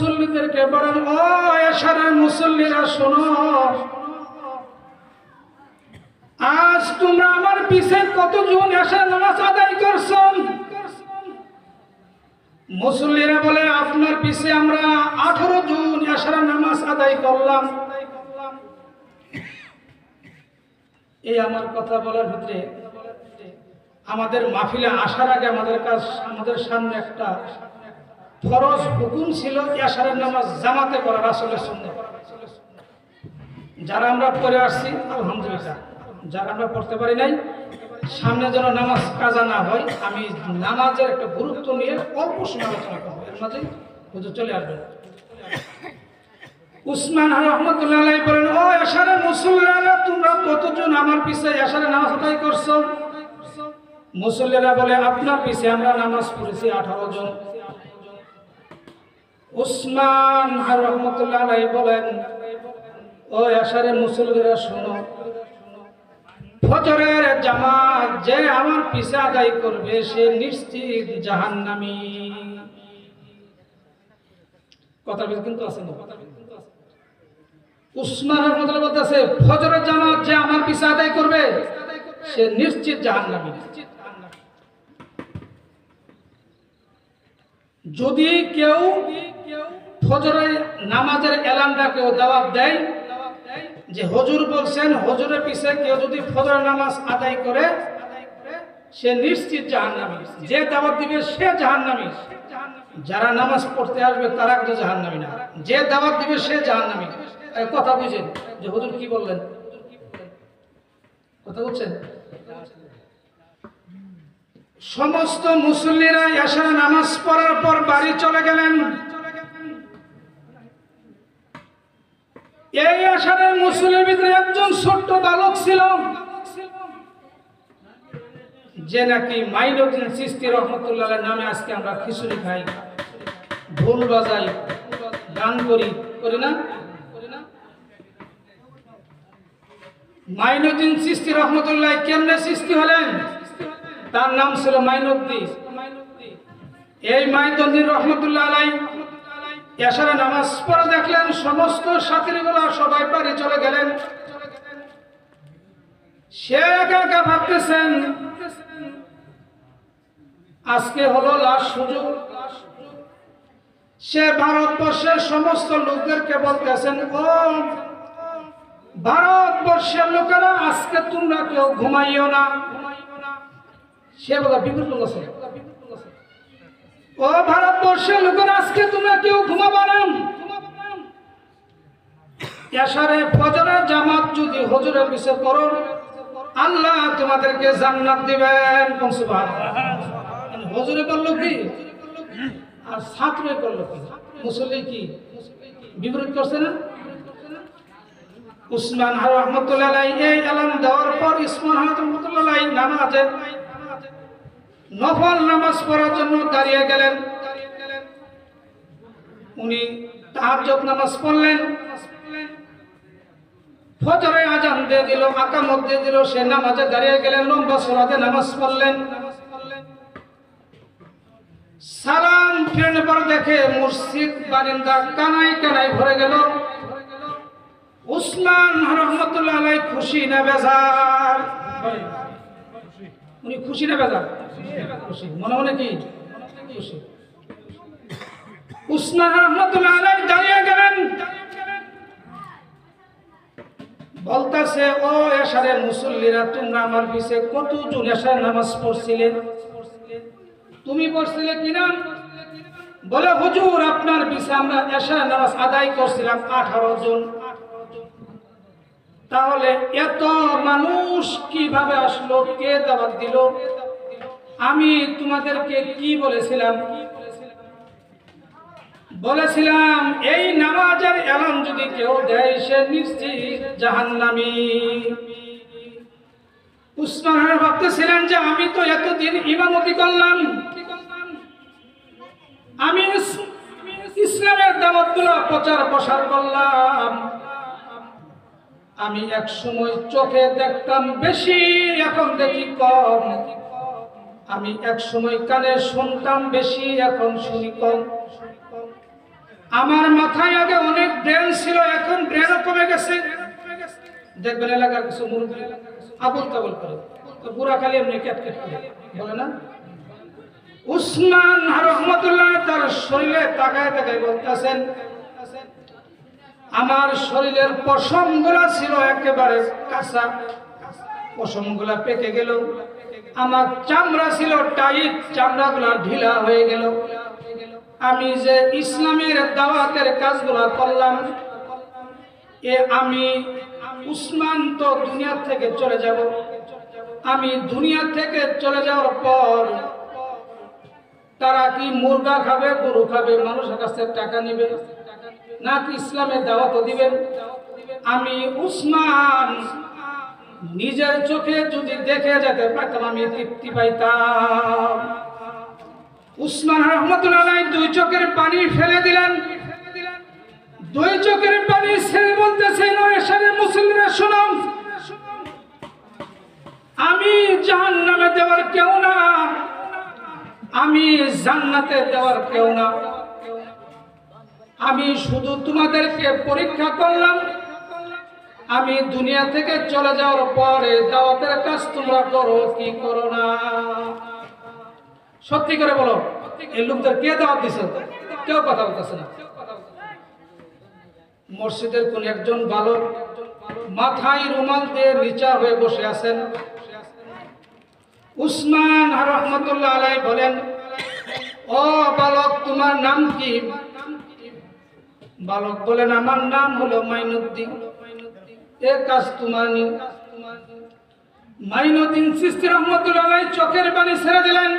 মুসল্লিদেরকে বলেন, ও এশারের মুসল্লিরা, শোনো। আজ তোমরা আমার পিছে কতজন এশার নামাজ আদায় করছ? মুসল্লিরা বলে, আপনার পিছে আমরা আঠারো জন এশার নামাজ আদায় করলাম। এই আমার কথা বলার ভিতরে আমাদের মাহফিলে আসার আগে আমাদের কাছ আমাদের সামনে একটা ফরজ হুকুম ছিল ইয়াসারের নামাজ জামাতে করার আসলে সুন্দর যারা আমরা পড়ে আসছি, আলহামদুলিল্লাহ, যারা আমরা পড়তে পারি নাই, সামনে যেন নামাজ কাজা না হয়, আমি নামাজের একটা গুরুত্ব নিয়ে অল্প সময় আলোচনা করব। এর মাঝে হুজুর চলে আসবেন। উসমান রহমতুল্লাহ বলেন, ও এশারে মুসল্লিরা, তোমরা কতজন আমার পিছে এশারে নামাজ আদায় করছ? মুসল্লিরা বলে, আপনার পিছে আমরা নামাজ পড়েছি আঠারো জন। উসমান আর রহমতুল্লাহ বলেন, ও এশারে মুসল্লিরা শোনো, ফজরের জামাত যে আমার পিছে আদায় করবে সে নিশ্চিত জাহান্নামী। কথা কিন্তু আছে না? উসমান রহমতুল্লাহ বলতেছে, ফজরের জামাত যে আমার পিছে আদায় করবে সে নিশ্চিত জাহান্নামী। যদি কেউ ফজরের নামাজের এলানটা কেউ দাওয়াত দেয় যে হজুর বলছেন, হজুরের পিছে কেউ যদি ফজরের নামাজ আদায় করে, সে নিশ্চিত জাহান্নামী। যে দাওয়াত দিবে সে জাহান্নামী। যারা নামাজ পড়তে আসবে, তারা কিন্তু জাহান্নামী না। যে দাওয়াত দিবে সে জাহান্নামী। কথা বুঝেন। যে হুজুর কি বললেন? কথা বুঝছেন? সমস্ত মুসল্লিরা এসে নামাজ পড়ার পর বাড়ি চলে গেলেন। এই আসারের মুসলিমের ভিতরে একজন ছোট্ট বালক ছিল। যে নাকি মাইনুদ্দিন সিস্তি রহমতুল্লাহ নামে আজকে আমরা খিচুড়ি খাই। ঢোল বাজাই গান করি করি না? মাইনুদ্দিন সিস্তি রহমতুল্লাহ কেমনে সৃষ্টি হলেন? তার নাম ছিল মাইনুদ্দিন এই মাইনুদ্দিন রহমতুল্লাহ আলাই এসারা নামাজ পড়ে দেখলেন সমস্ত সাথীগুলো সবাই বাড়ি চলে গেলেন। সে একা ভাবতেছেন, আজকে হলো লাশ সুযোগ। সে ভারতবর্ষের সমস্ত লোকদেরকে বলতেছেন, ও, ভারতবর্ষের লোকেরা আজকে তোমরা কেউ ঘুমাইও না। সে বলা বিপুল লোক ও ভারতবর্ষের লোকেরা, আজকে তোমরা কেউ ঘুমাবা না। এসারে ফজরের জামাত যদি হজুরের বিষয় করো, আল্লাহ তোমাদেরকে জান্নাত দিবেন। হজুরে করল কি? আর ছাত্রে করল কি? মুসল্লি কি? বিপরীত করছে না? উসমান আর রহমতুল্লাহ এই এলান দেওয়ার পর ইসমান রহমতুল্লাহ নামাজে নফল নামাজ পড়ার জন্য দাঁড়িয়ে গেলেন। উনি তাহাজ্জুদ নামাজ পড়লেন। ফজরে আজান দিয়ে দিল, আকামত দিয়ে দিল, সে নামাজে দাঁড়িয়ে গেলেন, লম্বা সরাতে নামাজ পড়লেন। সালাম ফিরে পর দেখে মসজিদ বারিন্দা কানাই কানাই ভরে গেল। উসমান রহমতুল্লাহ খুশি না বেজার? উনি খুশি না বেজার? কি বলে হুজুর আপনার পিছে আমরা এসার নামাজ আদায় করছিলাম আঠারো জন তাহলে এত মানুষ কীভাবে আসলো? কে দাবাত দিল? আমি তোমাদেরকে কি বলেছিলাম? বলেছিলাম, এই নামাজের এলাম যদি কেউ দেয়, সে নিশ্চিত জাহান্নামি। উসমান ভাবতেছিলেন যে আমি তো এতদিন ইমামতি করলাম। আমি ইস- ইসলামের দাওয়াতগুলো প্রচার প্রসার করলাম। আমি এক সময় চোখে দেখতাম বেশি, এখন দেখি কম। আমি এক সময় কানে শুনতাম বেশি, এখন শুনি কম। আমার মাথায় আগে অনেক ব্রেন ছিল, এখন ব্রেনও কমে গেছে। দেখবেন এলাকার কিছু মুরব্বী আবুল তাবুল করে পুরা খালি এমনি ক্যাট ক্যাট করে, বলে না? উসমান রহমতুল্লাহ তার শরীরে তাকায় তাকায় বলতেছেন, আমার শরীরের পশমগুলা ছিল একেবারে কাঁচা। পশমগুলা পেকে গেল আমার চামড়া ছিল টাইট চামড়া গুলা ঢিলা হয়ে গেল। আমি যে ইসলামের দাওয়াতের কাজগুলা করলাম, এ আমি উসমান তো দুনিয়া থেকে চলে যাব। আমি দুনিয়া থেকে চলে যাওয়ার পর তারা কি মুরগা খাবে, গরু খাবে, মানুষের কাছ টাকা নিবে, নাকি ইসলামের দাওয়াত দিবেন? আমি উসমান নিজের চোখে যদি দেখে যেতে পারতাম, আমি তৃপ্তি পাইতাম। উসমান রহমতুল্লাহ দুই চোখের পানি ফেলে দিলেন। দুই চোখের পানি ছেড়ে বলতেছে, নয় মুসলিমরা শুনুন আমি জাহান নামে দেওয়ার কেউ না। আমি জান্নাতে দেওয়ার কেউ না। আমি শুধু তোমাদেরকে পরীক্ষা করলাম। আমি দুনিয়া থেকে চলে যাওয়ার পরে দাওয়াতের কাজ তোমরা করো, কি করো না? সত্যি করে বলো, এই লোকদের কে দাওয়াত দিছে? কেউ কথা বলতেছে না। মসজিদের কোন একজন বালক মাথায় রুমাল দিয়ে নিচা হয়ে বসে আছেন। উসমান রহমতুল্লাহ আলাই বলেন, ও বালক, তোমার নাম কি? বালক বলেন, আমার নাম হলো মাইনুদ্দিন এ মাইনুদ্দিন সিস্তি রহমতুল্লাহ চোখের পানি ছেড়ে দিলেন।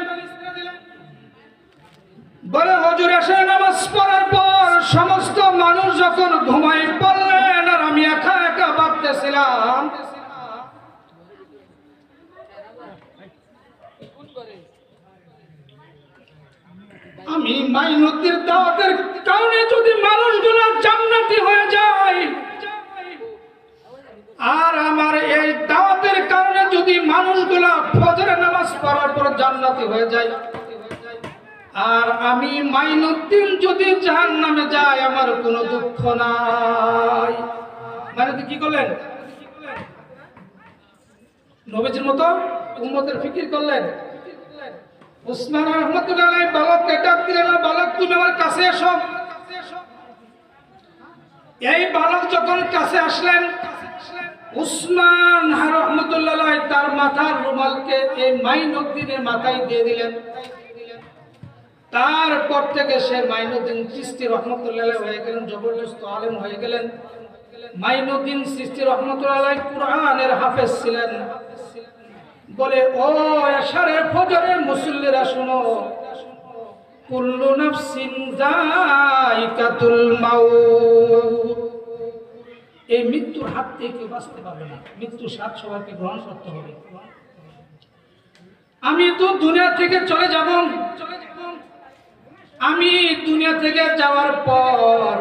বলে হজুর, এসে নামাজ পড়ার পর সমস্ত মানুষ যখন ঘুমাই পড়লেন আর আমি একা একা ভাবতেছিলাম, আমি মাইনতির দাওয়াতের কারণে যদি মানুষগুলো জান্নাতি হয়ে যায় আর আমার এই দাওয়াতের কারণে যদি মানুষগুলা ফজরের নামাজ পড়ার পর জান্নাতি হয়ে যায়। আর আমি মাইনুদ্দিন যদি জাহান নামে যাই আমার কোনো দুঃখ নাই। মানে কি করলেন? নবীজির মতো উম্মতের ফিকির করলেন। উসমান রহমতুল্লাহ বালককে ডাক দিলেন বালক, তুমি আমার কাছে এসো। এই বালক যখন কাছে আসলেন উসমান রহমতুল্লাহ তার মাথার রুমালকে এই মাইনুদ্দিনের মাথায় দিয়ে দিলেন। তারপর থেকে সে মাইনুদ্দিন চিস্তি রহমতুল্লাহ হয়ে গেলেন, জবরদস্ত আলেম হয়ে গেলেন। মাইনুদ্দিন সৃষ্টি রহমতুল্লাহ কুরআনের হাফেজ ছিলেন। বলে, ও এশারে ফজরের মুসল্লিরা শুনো, কুল্লু নাফসিন যায়িকাতুল মাউত। এই মৃত্যুর হাত থেকে কেউ বাঁচতে পারবে না। মৃত্যু স্বাদ সবাইকে গ্রহণ করতে হবে। আমি তো দুনিয়া থেকে চলে যাব। আমি দুনিয়া থেকে যাওয়ার পর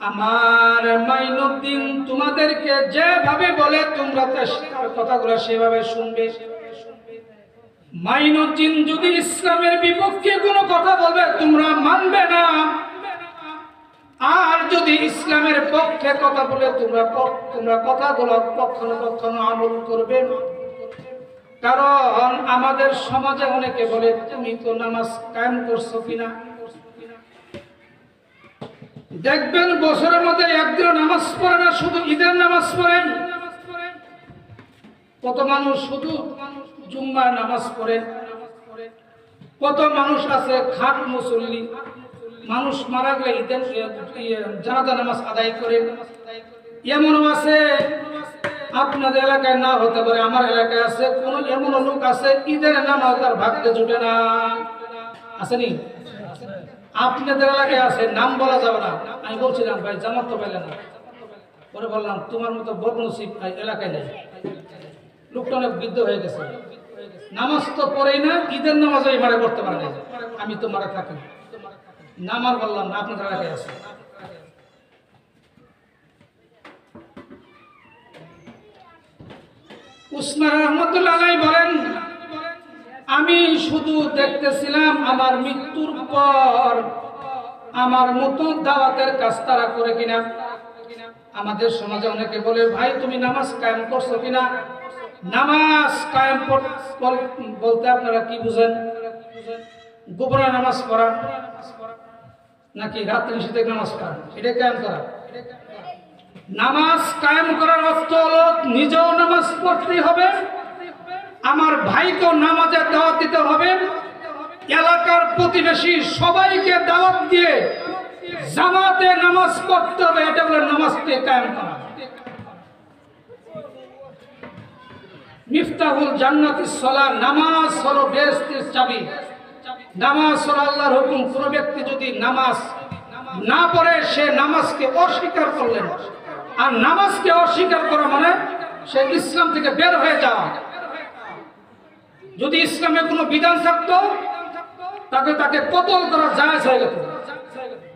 আমার মাইনুদ্দিন তোমাদেরকে যেভাবে বলে তোমরা তার কথাগুলো সেভাবে শুনবে। মাইনুদ্দিন যদি ইসলামের বিপক্ষে কোনো কথা বলবে, তোমরা মানবে না। আর যদি ইসলামের পক্ষে কথা বলে তোমরা তোমরা কথাগুলো কখনো কখনো আমল করবে না। কারণ আমাদের সমাজে অনেকে বলে, তুমি তো নামাজ কায়েম করছ কিনা? দেখবেন বছরের মধ্যে একদিন নামাজ পড়ে না, শুধু ঈদের নামাজ পড়েন কত মানুষ শুধু জুম্মার নামাজ পড়ে। কত মানুষ আছে খাট মুসল্লি। মানুষ মারা গেলে ঈদের জানাজা নামাজ আদায় করে। এমনও আছে, আপনাদের এলাকায় না হতে পারে, আমার এলাকায় আছে, কোন এমন লোক আছে, ঈদের নামাজ তার ভাগ্যে জুটে না। আসেনি আপনাদের এলাকায় আছে, নাম বলা যাবে না। আমি বলছিলাম, ভাই, জামাত তো পেলে না। পরে বললাম, তোমার মতো বদনসিব ভাই এলাকায় নেই। লোকটা অনেক বৃদ্ধ হয়ে গেছে। নামাজ তো পড়েই না, ঈদের নামাজ এই মারে করতে পারে না আমি তো মারা থাকি। নামার বললাম না, আপনাদের আছে। উসমান রহমতুল্লাহ বলেন, আমি শুধু দেখতেছিলাম আমার মৃত্যুর পর আমার মতো দাওয়াতের কাজ তারা করে কিনা। আমাদের সমাজে অনেকে বলে, ভাই, তুমি নামাজ কায়েম করছ কিনা? নামাজ কায়েম বলতে আপনারা কি বুঝেন? গোপনে নামাজ পড়া। নাকি রাত্রি নিষেধে নামাজ পড়া এটা কায়েম করা। নামাজ কায়েম করার অর্থ হলো নিজেও নামাজ পড়তে হবে, আমার ভাইকেও নামাজে দাওয়াত দিতে হবে, এলাকার প্রতিবেশী সবাইকে দাওয়াত দিয়ে জামাতে নামাজ পড়তে হবে, এটা বলে নামাজকে কায়েম করা। মিফতাহুল জান্নাতি সলা নামাজ হলো বেহেশতের চাবি। নামাজ আল্লাহর হুকুম। কোন ব্যক্তি যদি নামাজ না পড়ে, সে নামাজকে অস্বীকার করলেন আর নামাজকে অস্বীকার করা মানে সে ইসলাম থেকে বের হয়ে যাওয়া। যদি ইসলামে কোনো বিধান থাকতো, তাকে তাকে কতল করা যায় হয়ে যেত।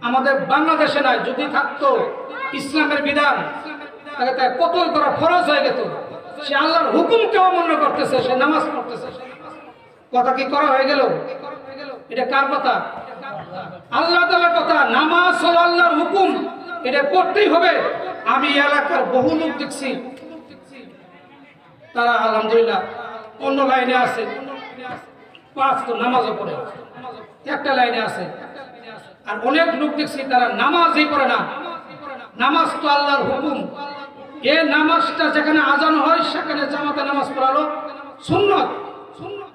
আমাদের বাংলাদেশে নাই, যদি থাকতো ইসলামের বিধান, তাকে তাকে কতল করা ফরজ হয়ে যেত। সে আল্লাহর হুকুমকে অমান্য করতেছে, সে নামাজ পড়তেছে। কথা কি করা হয়ে গেল? এটা কার কথা? আল্লাহ তালার কথা, নামাজ হলো আল্লাহর হুকুম, এটা করতেই হবে। আমি এলাকার বহু লোক দেখছি। তারা আলহামদুলিল্লাহ অন্য লাইনে আছে। পাঁচ তো নামাজও পড়ে একটা লাইনে আছে। আর অনেক লোক দেখছি, তারা নামাজই পড়ে না। নামাজ তো আল্লাহর হুকুম। এ নামাজটা যেখানে আজান হয়, সেখানে জামাতে নামাজ পড়ালো। সুন্নত।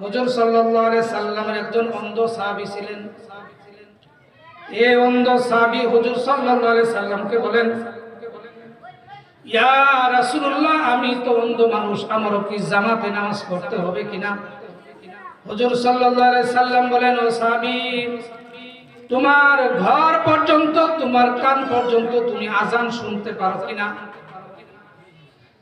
হজর সাল্লাল্লাহু আলাইহি সাল্লামের একজন অন্ধ সাহাবী ছিলেন। এ অন্ধ সাহাবী হুজুর সাল্লাল্লাহু আলাইহি সাল্লামকে বলেন, ইয়া রাসূলুল্লাহ, আমি তো অন্ধ মানুষ, আমারও কি জামাতে নামাজ পড়তে হবে কিনা? হুজুর সাল্লাল্লাহু আলাইহি সাল্লাম বলেন, ও সাহাবী, তোমার ঘর পর্যন্ত, তোমার কান পর্যন্ত তুমি আজান শুনতে পারো কিনা?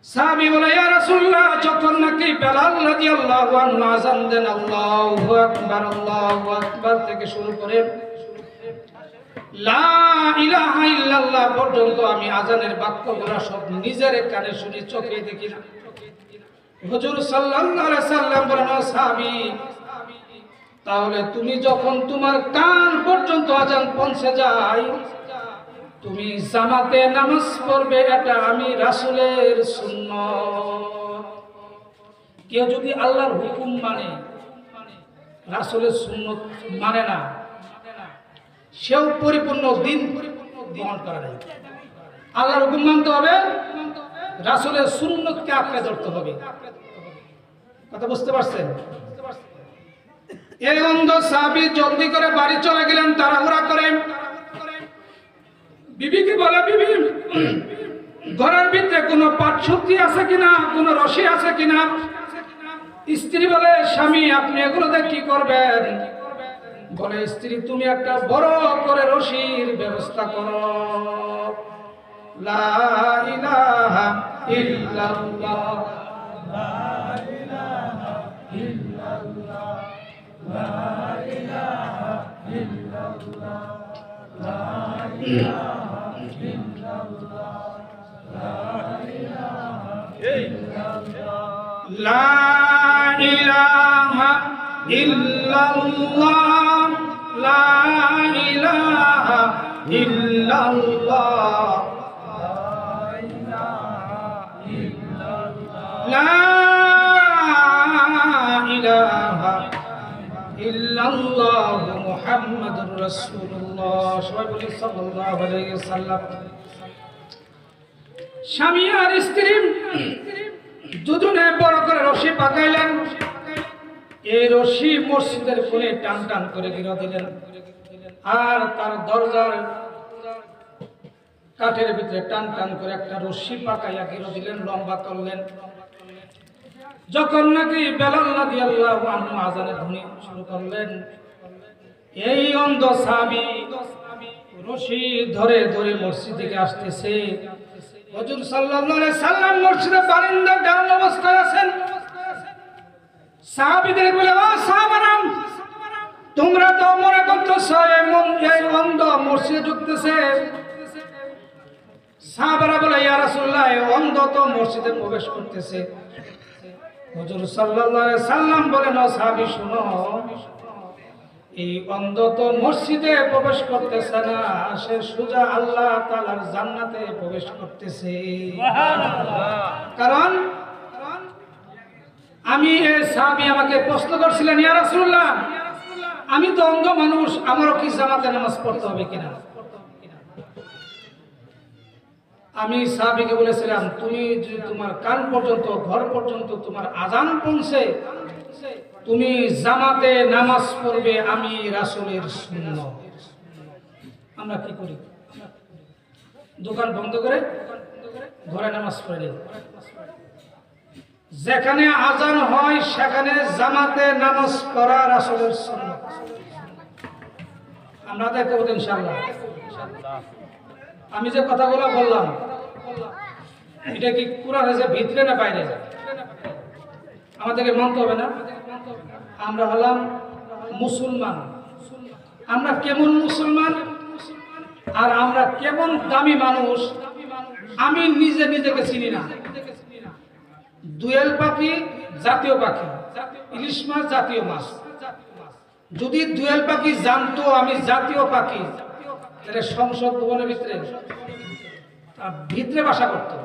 সাহাবী বলে, ইয়া রাসূলুল্লাহ, যখন নাকি বেলাল রাদিয়াল্লাহু আনহু আজান দেন, আল্লাহু আকবার আল্লাহু আকবার থেকে শুরু করে লা ইলাহা ইল্লাল্লাহ পর্যন্ত আমি আজানের বাক্যগুলো সব নিজের কানে শুনি, চোখে দেখি না। হুজুর সাল্লাল্লাহু আলাইহি সাল্লাম বলেন সাহাবী, তাহলে তুমি যখন তোমার কান পর্যন্ত আজান পৌঁছে যায় তুমি জামাতে নামাজ পড়বে, এটা আমি রাসুলের শূন্য কেউ যদি আল্লাহর হুকুম মানে রাসূলের সুন্নত মানে না, সেও পরিপূর্ণ দিন গ্রহণ করে নাই। আল্লাহর হুকুম মানতে হবে, রাসুলের সুন্নতকে আঁকড়ে ধরতে হবে। কথা বুঝতে পারছেন? এই অন্ধ সাহাবী জলদি করে বাড়ি চলে গেলেন, তাড়াহুড়া করে বিবিকে বলে, বিবি, ঘরের ভিতরে কোনো পাঠশক্তি আছে কিনা? কোনো রশি আছে কিনা? স্ত্রী বলে, স্বামী, আপনি এগুলোতে কি করবেন? বলে, স্ত্রী, তুমি একটা বড় করে রশির ব্যবস্থা করো। লা লা ইলাহা ইল্লাল্লাহ, লা ইলাহা ইল্লাল্লাহ, লা ইলাহা ইল্লাল্লাহ মুহাম্মাদুর রাসূলুল্লাহ। সবাই বলি স্বামী আর স্ত্রী দুজনে বড় করে রশি পাকাইলেন এই রশি মসজিদের কোণে টান টান করে গিরা দিলেন। আর তার দরজার কাঠের ভিতরে টান টান করে একটা রশি পাকাইয়া গিরা দিলেন, লম্বা করলেন। যখন নাকি বেলাল নদী আল্লাহ আজানের ধ্বনি শুরু করলেন, এই অন্ধ স্বামী রশি ধরে ধরে মসজিদ থেকে আসতেছে। হজুর আলাইহি সাল্লাম মসজিদে বারিন্দা দাঁড়ানো অবস্থায় আছেন। সাহাবীদের বলে, ও সাহাবারাম তোমরা তো মনে করতেছ এই অন্ধ মসজিদে ঢুকতেছে। সাহাবারা বলে, ইয়া রাসূলুল্লাহ অন্ধ তো মসজিদে প্রবেশ করতেছে। হুজুর আলাইহি সাল্লাম বলেন, ও সাহাবী, শুনো এই অন্ধ তো মসজিদে প্রবেশ করতেছে না সে সুজা আল্লাহ তালার জান্নাতে প্রবেশ করতেছে। কারণ আমি এ সাহাবি আমাকে প্রশ্ন করছিলেন ইয়া রাসূলুল্লাহ আমি তো অন্ধ মানুষ আমারও কি জামাতে নামাজ পড়তে হবে কিনা? আমি সাহাবিকে বলেছিলাম তুমি যদি তোমার কান পর্যন্ত ঘর পর্যন্ত তোমার আজান পৌঁছে তুমি জামাতে নামাজ পড়বে, আমি রাসূলের সুন্নাহ আমরা কি করি? দোকান বন্ধ করে ঘরে নামাজ পড়ে। যেখানে আজান হয়, সেখানে জামাতে নামাজ পড়া রাসূলের সুন্নাহ আমরা দেখতে পাবো ইনশাআল্লাহ। আমি যে কথাগুলো বললাম, এটা কি কোরআন আছে ভিতরে না বাইরে? আমাদেরকে মানতে হবে না? আমরা হলাম মুসলমান। আমরা কেমন মুসলমান? আর আমরা কেমন দামি মানুষ? আমি নিজে নিজেকে চিনি না। দুয়েল পাখি, জাতীয় পাখি। ইলিশ মাছ, জাতীয় মাছ। যদি দুয়েল পাখি জানতো আমি জাতীয় পাখি, তাহলে সংসদ ভবনের ভিতরে ভিতরে বাসা করতো।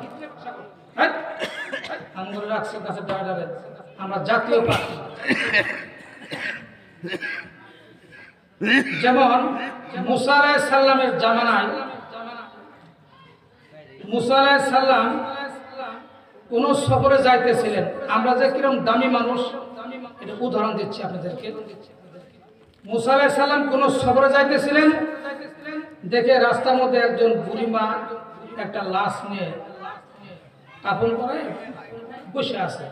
হ্যাঁ? রাখছে কাছে ডালে। আমরা জাতীয় পাখি যেমন মুসা আলাইহিস সাল্লামের জামানায় মুসা সাল্লাম কোন সফরে যাইতেছিলেন। আমরা যে কিরম দামি মানুষ, এটা উদাহরণ দিচ্ছি আপনাদেরকে। মুসা আলাইহিস সাল্লাম কোন সফরে যাইতেছিলেন? দেখে রাস্তার মধ্যে একজন বুড়িমা একটা লাশ নিয়ে কাপন করে বসে আছে।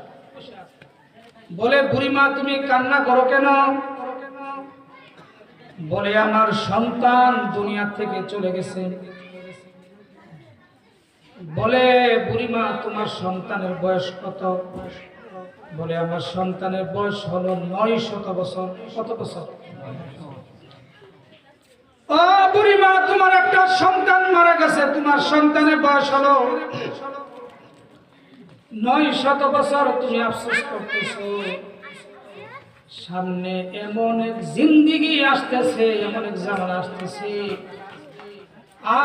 বলে, বুড়িমা, তুমি কান্না করো কেন? বলে, আমার সন্তান দুনিয়া থেকে চলে গেছে। বলে, বুড়িমা, তোমার সন্তানের বয়স কত? বলে, আমার সন্তানের বয়স হলো নয় শত বছর। কত বছর? বুড়িমা, তোমার একটা সন্তান মারা গেছে। তোমার সন্তানের বয়স হলো নয় শত বছর তুমি আফসোস করতেছো। সামনে এমন এক জিন্দিগি আসতেছে, এমন এক জামানা আসতেছে।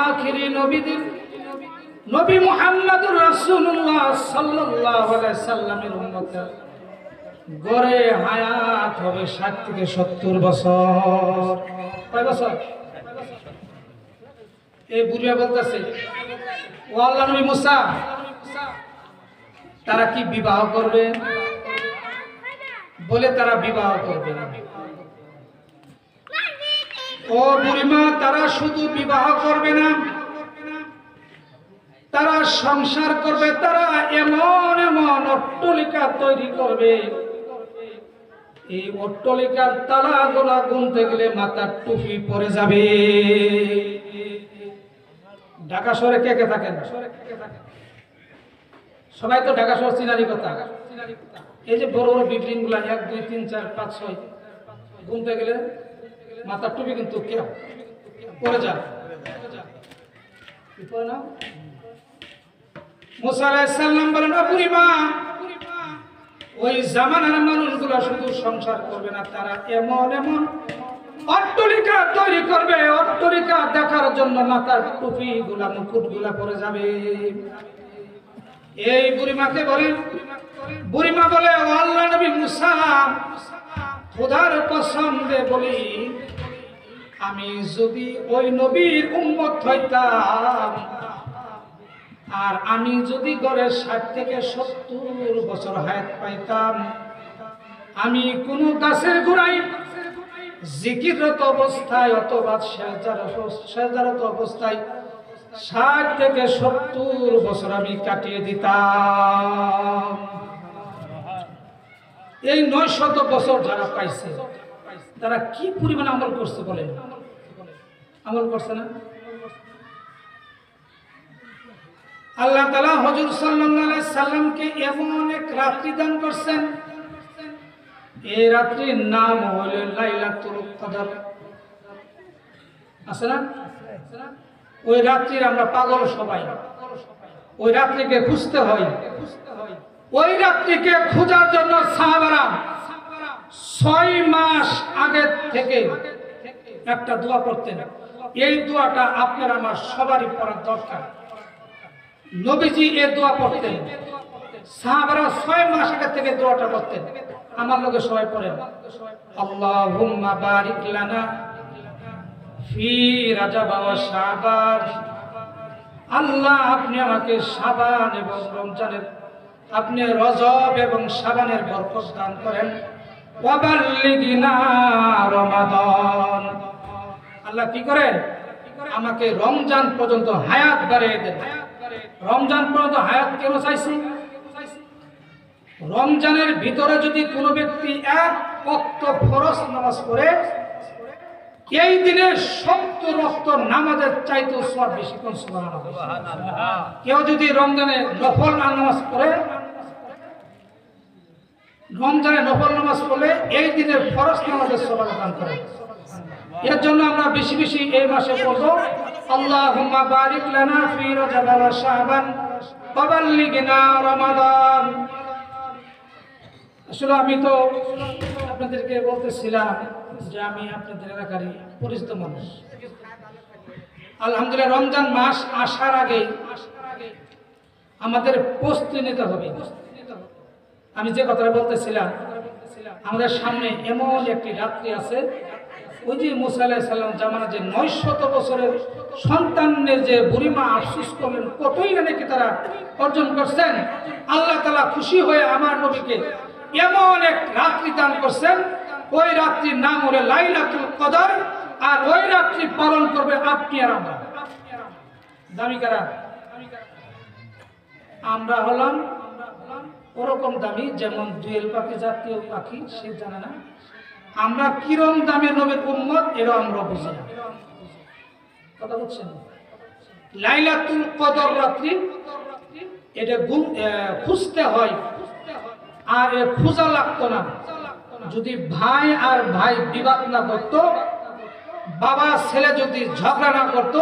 আখিরি নবীদের, নবী মুহাম্মদুর রাসূলুল্লাহ সাল্লাল্লাহু সাল্লামের উম্মতের গড়ে হায়াত হবে 60 থেকে 70 বছর। কয় বছর? এই বুড়িয়া বলতেছে, ও আল্লাহ নবী মুসা তারা কি বিবাহ করবে? বলে তারা বিবাহ করবে ও বুড়িমা, তারা শুধু বিবাহ করবে না। তারা সংসার করবে, তারা এমন এমন অট্টলিকা তৈরি করবে। এই অট্টলিকার তালা গোলা গুনতে গেলে মাথার টুপি পরে যাবে। ঢাকা শহরে কে কে থাকেন? সবাই তো ঢাকা শহর চিনারি কথা। এই যে বড় বড় বিল্ডিংগুলা, এক, দুই, তিন, চার, পাঁচ, ছয় ঘুমতে গেলে মাথার টুপি কিন্তু পরে যা কি পরে না মুসা বলেন ওই জামানার মানুষগুলো শুধু সংসার করবে না, তারা এমন এমন তৈরি করবে। দেখার জন্য মাথার টুপি গুলা মুকুটগুলা পরে যাবে। এই বুড়িমাকে বলেন, বুড়িমা বলে, "ও আল্লাহ নবী মুসা, খোদার কসম দে বলি, আমি যদি ওই নবীর উম্মত হইতাম, আর আমি যদি গড়ে ষাট থেকে সত্তর বছর হায়াত পাইতাম, আমি কোন গাছের গোড়ায় জিকিরত অবস্থায় অথবা সেজারত অবস্থায় ষাট থেকে সত্তর বছর আমি কাটিয়ে দিতাম। এই নয় শত বছর যারা পাইছে, তারা কি পরিমাণে আমল করছে বলে আমল করছে না? আল্লাহ তালা হজুর সাল্লাহ সাল্লামকে এমন এক রাত্রি দান করছেন। এই রাত্রির নাম হল লাইলাতুল কদর। আছে না? ওই রাত্রির আমরা পাগল সবাই। ওই রাত্রিকে খুঁজতে হয়। ওই রাত্রিকে খোঁজার জন্য সাহাবারা ছয় মাস আগে থেকে একটা দোয়া করতেন। এই দোয়াটা আপনার, আমার সবারই পড়ার দরকার। নবীজি এই দোয়া পড়তেন। সাহাবারা ছয় মাস আগে থেকে দোয়াটা করতেন। আমার লোকে সবাই পড়েন, আল্লাহুম্মা বারিক লানা ফি রাজাব ওয়া শাবান। আল্লাহ, আপনি আমাকে সাবান এবং রমজানের, আপনি রজব এবং সাবানের বরকত দান করেন। আল্লাহ কি করেন আমাকে রমজান পর্যন্ত হায়াত বাড়িয়ে দেন। রমজান পর্যন্ত হায়াত কেন চাইছি? রমজানের ভিতরে যদি কোনো ব্যক্তি এক অক্ত ফরজ নামাজ পড়ে এই দিনে শক্ত রক্ত নামাজের চাইতে সব বেশি কোন কেউ যদি রমজানে নফল নামাজ পড়ে রমজানে নফল নামাজ পড়লে এই দিনের ফরজ নামাজের সবার দান করে। এর জন্য আমরা বেশি বেশি এই মাসে পড়ব ওয়া শাবান ওয়া রমাদান। আসলে আমি তো আপনাদেরকে বলতেছিলাম যে আমি আপনাদের এলাকারই পরিচিত মানুষ। আলহামদুলিল্লাহ, রমজান মাস আসার আগে আমাদের প্রস্তুতি নিতে হবে। আমি যে কথাটা বলতেছিলাম, আমাদের সামনে এমন একটি রাত্রি আছে, ওই যে মুসা সাল্লাম জামানা যে নয়শত বছরের সন্তানের যে বুড়িমা আফসুস করলেন, কতই না নাকি তারা অর্জন করছেন। আল্লাহ তালা খুশি হয়ে আমার নবীকে এমন এক রাত্রি দান করছেন ওই রাত্রির নাম হলো লাইলাতুল কদর, আর ওই রাত্রি পালন করবে আপনি আর আমরা। দামি কারা? আমরা হলাম ওরকম দামি, যেমন দুয়েল পাখি, জাতীয় পাখি, সে জানে না। আমরা কিরম দামের নবীর উম্মত এরা আমরা বুঝি না। কথা বলছেন? লাইলাতুল কদর রাত্রি, এটা খুঁজতে হয়। আর এ, খোঁজা লাগতো না। যদি ভাই আর ভাই বিবাদ না করতো, বাবা ছেলে যদি ঝগড়া না করতো,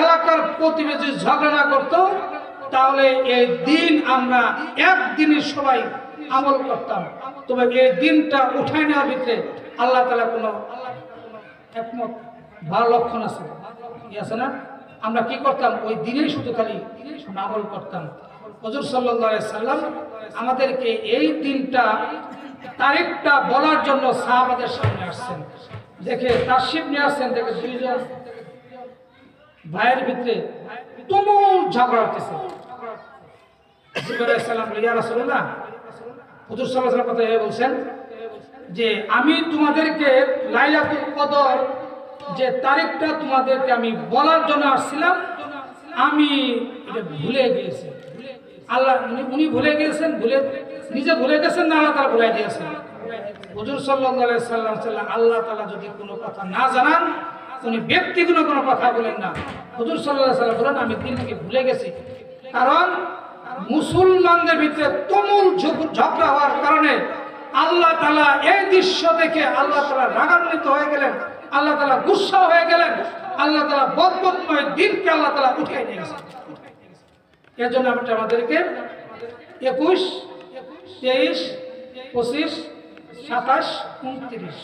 এলাকার প্রতিবেশী ঝগড়া না করতো, তাহলে এই দিন আমরা একদিনে সবাই আমল করতাম। তবে এই দিনটা উঠাই নেওয়ার ভিতরে আল্লাহ তালা কোনো একমত, ভালো লক্ষণ আছে? আছে না? আমরা কি করতাম? ওই দিনেই শুধু খালি আমল করতাম। হজুর সাল্লাহ সাল্লাম আমাদেরকে এই দিনটা তারিখটা বলার জন্য সাহাবাদের সামনে আসছেন। দেখে তাসিব নিয়ে আসছেন, দেখে দুইজন ভাইয়ের ভিতরে তুমুল ঝগড়া হতেছে বলছেন যে, আমি তোমাদেরকে লাইলাতুল কদর যে তারিখটা তোমাদেরকে আমি বলার জন্য আসছিলাম, আমি ভুলে গিয়েছি। আল্লাহ উনি ভুলে গিয়েছেন, ভুলে নিজে ভুলে গেছেন না, আল্লাহ তালা ভুলাই দিয়েছেন। হুজুর সাল্লাহ সাল্লাম আল্লাহ তালা যদি কোনো কথা না জানান, উনি ব্যক্তিগত কোনো কথা বলেন না। হুজুর সাল্লাহ সাল্লাম বলেন, আমি দিনকে ভুলে গেছি। কারণ মুসলমানদের ভিতরে তুমুল ঝগ- ঝগড়া হওয়ার কারণে আল্লাহ তালা এই দৃশ্য দেখে আল্লাহ তালা রাগান্বিত হয়ে গেলেন, আল্লাহ তালা গুসা হয়ে গেলেন, আল্লাহ তালা বদবদময় দিনকে আল্লাহ তালা উঠিয়ে নিয়ে গেছেন। এর জন্য আমাদেরকে একুশ তেইশ, পঁচিশ, সাতাশ, উনত্রিশ।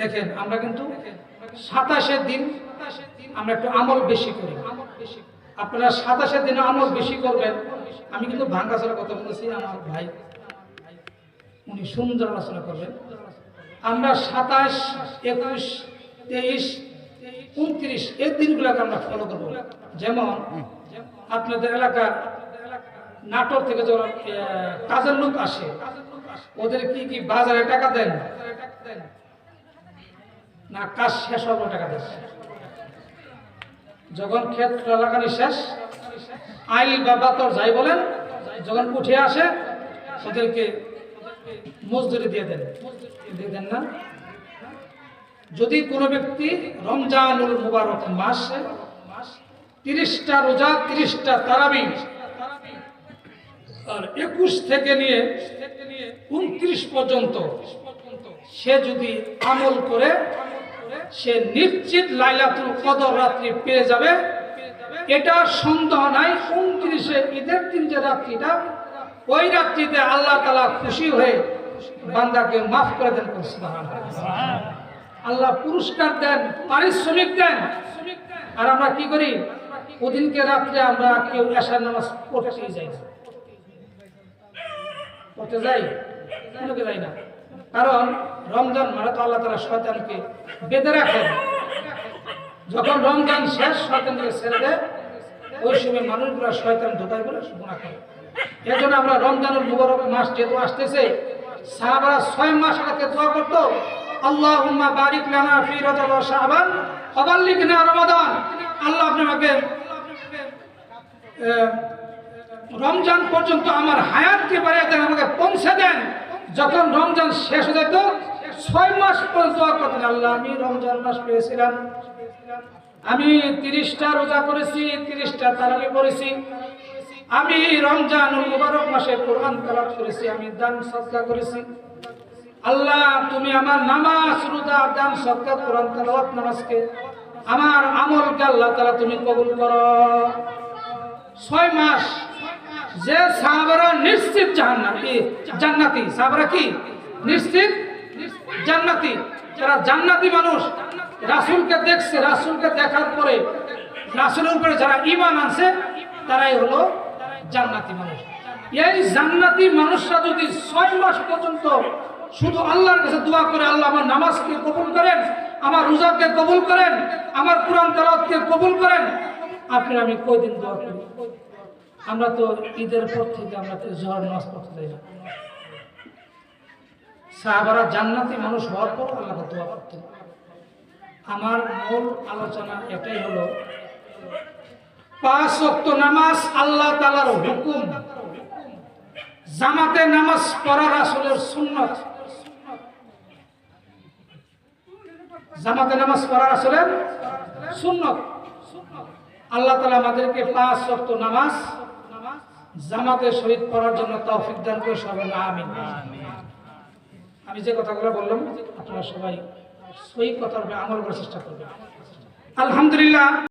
দেখেন, আমরা কিন্তু সাতাশের দিন আমরা একটু আমল বেশি করি। আপনারা সাতাশের দিনে আমল বেশি করবেন। আমি কিন্তু ভাঙ্গাচোরা কথা বলেছি, আমার ভাই, উনি সুন্দর আলোচনা করবেন। আমরা সাতাশ, একুশ, তেইশ, উনত্রিশ, এই দিনগুলোকে আমরা ফলো করব। যেমন আপনাদের এলাকা নাটোর থেকে যখন কাজের লোক আসে, ওদের কি কি বাজারে টাকা দেন? না, কাজ শেষ হওয়ার টাকা দেন। যখন ক্ষেত লাগানি শেষ, আইল বা বাতর যাই বলেন, যখন উঠে আসে, ওদেরকে মজদুরি দিয়ে দেন। দিয়ে দেন না? যদি কোনো ব্যক্তি রমজানুল মুবারক মাসে তিরিশটা রোজা, তিরিশটা তারাবি আর একুশ থেকে নিয়ে উনত্রিশ পর্যন্ত সে যদি আমল করে, সে নিশ্চিত লাইলাতুল কদর রাত্রি পেয়ে যাবে। এটা সন্দেহ নাই, উনত্রিশে ঈদের দিন যে রাত্রিটা, ওই রাত্রিতে আল্লাহ তালা খুশি হয়ে বান্দাকে মাফ করে দেন। আল্লাহ পুরস্কার দেন, পারিশ্রমিক দেন। আর আমরা কি করি? ওদিনকে রাত্রে আমরা কেউ এশার নামাজ পড়তে যাই পড়তে যাই। কোনোকে যাই না? কারণ রমজান মানে তো আল্লাহ তালা শয়তানকে বেঁধে রাখেন। যখন রমজান শেষ শয়তানকে ছেড়ে দেয় ওই সময় মানুষগুলো শয়তান ঢোকায় বলে গুণা করে। এর জন্য আমরা রমজানের মুবারক মাস যেহেতু আসতেছে সাহাবারা ছয় মাস আগে দোয়া করতো আল্লাহ বারিক লানা ফি রজব ওয়া শাবান অবাল্লিকনা রমাদান। আল্লাহ আপনি আমাকে আহ, রমজান পর্যন্ত আমার হায়াতকে বাড়িয়ে দেন, আমাকে পৌঁছে দেন। যখন রমজান শেষ হয়ে যেত, ছয় মাস পর্যন্ত দোয়া করতেন, আল্লাহ, আমি রমজান মাস পেয়েছিলাম। আমি তিরিশটা রোজা করেছি, তিরিশটা তারাবি করেছি। আমি রমজান মুবারক মাসে কোরআন তালাত করেছি, আমি দান সৎকা করেছি। আল্লাহ, তুমি আমার নামাজ, রোজা, দান সৎকা কোরআন তালাত নামাজকে আমার আমলকে আল্লাহ তালা তুমি কবুল করো। ছয় মাস যে সাহাবারা নিশ্চিত জান্নাতি জান্নাতি। সাহাবারা কি? নিশ্চিত? জান্নাতি। যারা জান্নাতি মানুষ, রাসূলকে দেখছে, রাসূলকে দেখার পরে, রাসূলের উপরে যারা ইমান আনছে, তারাই হলো জান্নাতি মানুষ। এই জান্নাতি মানুষরা যদি ছয় মাস পর্যন্ত শুধু আল্লাহর কাছে দোয়া করে, আল্লাহ আমার নামাজকে কবুল করেন, আমার রোজাকে কবুল করেন, আমার কোরআন তেলাওয়াতকে কবুল করেন আপনি আমি কয়দিন দোয়া করি? আমরা তো ঈদের পর থেকে আমরা তো জহর নামাজ পড়তে যাই না। সাহাবারা জান্নাতি মানুষ হওয়ার পর আল্লাহকে দোয়া করতেন। আমার মূল আলোচনা এটাই হলো, পাঁচ ওয়াক্ত নামাজ আল্লাহ তালার হুকুম। জামাতে নামাজ পড়া রাসূলের সুন্নত। জামাতে নামাজ পড়া রাসূলের সুন্নত। আল্লাহ তালা আমাদেরকে পাঁচ ওয়াক্ত নামাজ জামাতে শহীদ করার জন্য তৌফিক দান করে সবাই আমিন। আমি যে কথাগুলো বললাম, আপনারা সবাই সই কথার আমল করার চেষ্টা করবেন। আলহামদুলিল্লাহ।